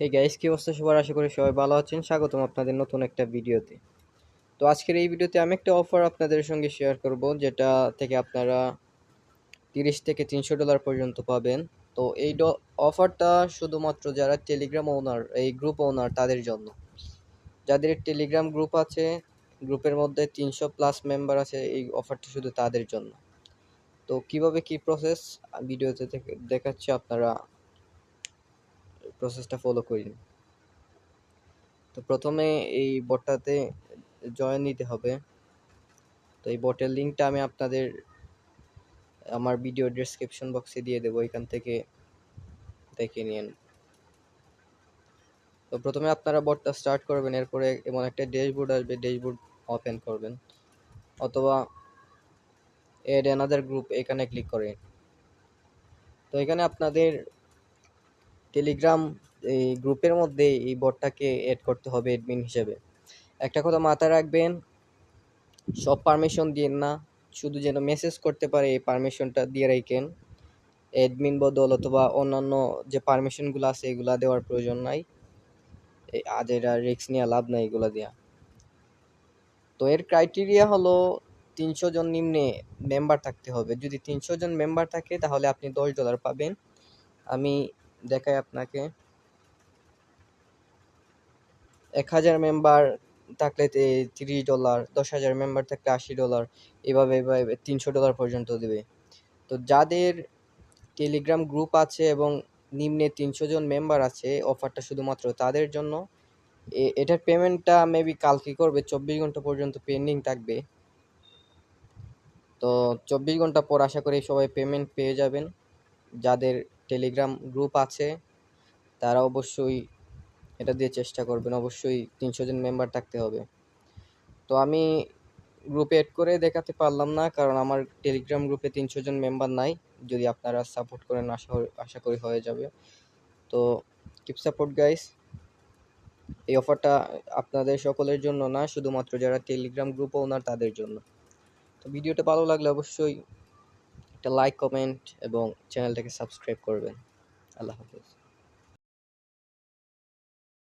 এই গাইস কি অবস্থা? সবার আশা করি সবাই ভালো আছেন। স্বাগতম আপনাদের নতুন একটা ভিডিওতে। তো আজকের এই ভিডিওতে আমি একটা অফার আপনাদের সঙ্গে শেয়ার করব, যেটা থেকে আপনারা তিরিশ থেকে তিনশো ডলার পর্যন্ত পাবেন। তো এই অফারটা শুধুমাত্র যারা টেলিগ্রাম ওনার এই গ্রুপ ওনার তাদের জন্য। যাদের টেলিগ্রাম গ্রুপ আছে, গ্রুপের মধ্যে তিনশো প্লাস মেম্বার আছে, এই অফারটা শুধু তাদের জন্য। তো কীভাবে কি প্রসেস ভিডিওতে দেখাচ্ছি আপনারা। প্রসেসটা ফলো করি তো প্রথমে এই বটটাতে জয়েন নিতে হবে। তো এই বটের লিঙ্কটা আমি আপনাদের আমার ভিডিও ডেসক্রিপশন বক্সে দিয়ে দেবো, এখান থেকে দেখে নিন। তো প্রথমে আপনারা বটটা স্টার্ট করবেন, এরপরে এমন একটা ড্যাশবোর্ড আসবে ড্যাশবোর্ড ওপেন করবেন। অথবা এড অ্যানাদার গ্রুপ এখানে ক্লিক করেন তো এখানে আপনাদের টেলিগ্রাম এই গ্রুপের মধ্যে এই বটটাকে এড করতে হবে অ্যাডমিন হিসেবে। একটা কথা মাথায় রাখবেন, সব পারমিশন দিন না, শুধু যেন মেসেজ করতে পারে এই পারমিশনটা দিয়ে রাখেন। অ্যাডমিন বদল অথবা অন্যান্য যে পারমিশনগুলো আছে এগুলা দেওয়ার প্রয়োজন নাই। আজ এটা রিক্স নিয়ে লাভ নাই এগুলো দেওয়া তো এর ক্রাইটেরিয়া হলো তিনশো জন নিম্নে মেম্বার থাকতে হবে। যদি তিনশো জন মেম্বার থাকে তাহলে আপনি দশ ডলার পাবেন। আমি দেখাই আপনাকে। এক হাজার মেম্বার থাকলে তিরিশ ডলার দশ হাজার মেম্বার থাকলে আশি ডলার এভাবে এভাবে তিনশো ডলার পর্যন্ত দেবে। তো যাদের টেলিগ্রাম গ্রুপ আছে এবং নিম্নে তিনশো জন মেম্বার আছে অফারটা শুধুমাত্র তাদের জন্য এটার পেমেন্টটা মেবি কালকে করবে, চব্বিশ ঘণ্টা পর্যন্ত পেন্ডিং থাকবে। তো চব্বিশ ঘণ্টা পর আশা করি সবাই পেমেন্ট পেয়ে যাবেন। যাদের টেলিগ্রাম গ্রুপ আছে, তারা অবশ্যই এটা দিয়ে চেষ্টা করবেন। অবশ্যই তিনশো জন মেম্বার থাকতে হবে। তো আমি গ্রুপে এড করে দেখাতে পারলাম না, কারণ আমার টেলিগ্রাম গ্রুপে তিনশো জন মেম্বার নাই, যদি আপনারা সাপোর্ট করেন আশা আশা করি হয়ে যাবে। তো কিপ সাপোর্ট গাইস এই অফারটা আপনাদের সকলের জন্য না, শুধুমাত্র যারা টেলিগ্রাম গ্রুপ ওনার তাদের জন্য। তো ভিডিওটা ভালো লাগলে অবশ্যই একটা লাইক কমেন্ট এবং চ্যানেলটাকে সাবস্ক্রাইব করবেন। আল্লাহ হাফিজ।